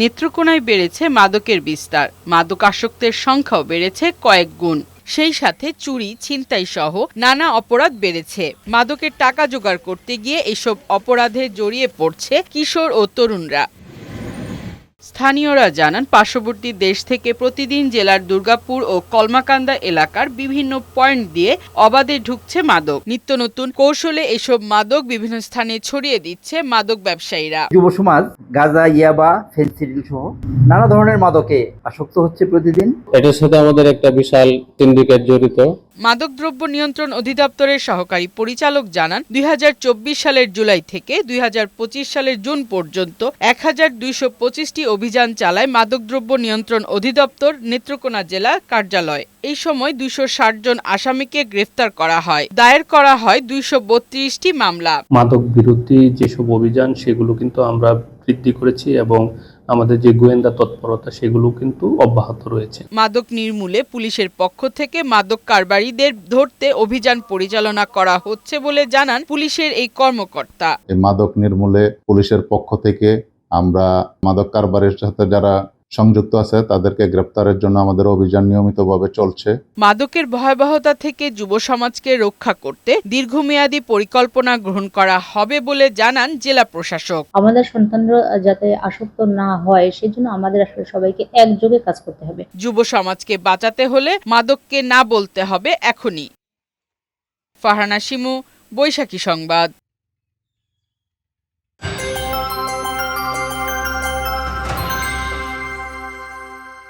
নেত্রকোনায় বেড়েছে মাদকের বিস্তার। মাদক আসক্তের সংখ্যাও বেড়েছে কয়েক গুণ। সেই সাথে চুরি, ছিনতাই সহ নানা অপরাধ বেড়েছে। মাদকের টাকা জোগাড় করতে গিয়ে এসব অপরাধে জড়িয়ে পড়ছে কিশোর ও তরুণরা। স্থানীয়রা জানান পার্শ্ববর্তী দেশ থেকে প্রতিদিন জেলার দুর্গাপুর ও কলমাকান্দা এলাকার বিভিন্ন পয়েন্ট দিয়ে অবাধে ঢুকছে মাদক। নিত্য নতুন কৌশলে এসব মাদক বিভিন্ন স্থানে ছড়িয়ে দিচ্ছে মাদক ব্যবসায়ীরা। যুব সমাজ গাঁজা ইয়াবা ফেন্সিডিল সহ নানা ধরনের মাদকে আসক্ত হচ্ছে প্রতিদিন। এটার সাথে আমাদের একটা বিশাল সিন্ডিকেট জড়িত। মাদকদ্রব্য নিয়ন্ত্রণ অধিদপ্তরের সহকারী পরিচালক জানান, দুই হাজার চব্বিশ সালের জুলাই থেকে দুই হাজার পঁচিশ সালের জুন পর্যন্ত এক হাজার অভিযান চালায় মাদকদ্রব্য নিয়ন্ত্রণ অধিদপ্তর নেত্রকোনা জেলা কার্যালয়। এই সময় দুইশো ষাট জন আসামিকে গ্রেফতার করা হয়। দায়ের করা হয় দুইশো মামলা। মাদক বিরোধী যেসব অভিযান, সেগুলো কিন্তু আমরা বৃদ্ধি করেছি এবং আমাদের যে গোয়েন্দা তৎপরতা সেগুলো কিন্তু অব্যাহত রয়েছে। মাদক নির্মূলে পুলিশের পক্ষ থেকে মাদক কারবারিদের ধরতে অভিযান পরিচালনা করা হচ্ছে বলে জানান পুলিশের এই কর্মকর্তা। এই মাদক নির্মূলে পুলিশের পক্ষ থেকে আমরা মাদক কারবারের সাথে যারা সংযুক্ত আছে তাদেরকে গ্রেপ্তারের জন্য আমাদের অভিযান নিয়মিতভাবে চলছে। মাদকের ভয়াবহতা থেকে যুব সমাজকে রক্ষা করতে দীর্ঘমেয়াদী পরিকল্পনা গ্রহণ করা হবে বলে জানান জেলা প্রশাসক। আমাদের সন্তানরা যাতে আসক্ত না হয় সেজন্য আমাদের আসলে সবাইকে একযোগে কাজ করতে হবে। যুব সমাজকে বাঁচাতে হলে মাদককে না বলতে হবে এখনই। ফারহানা শিমু বৈশাখী সংবাদ।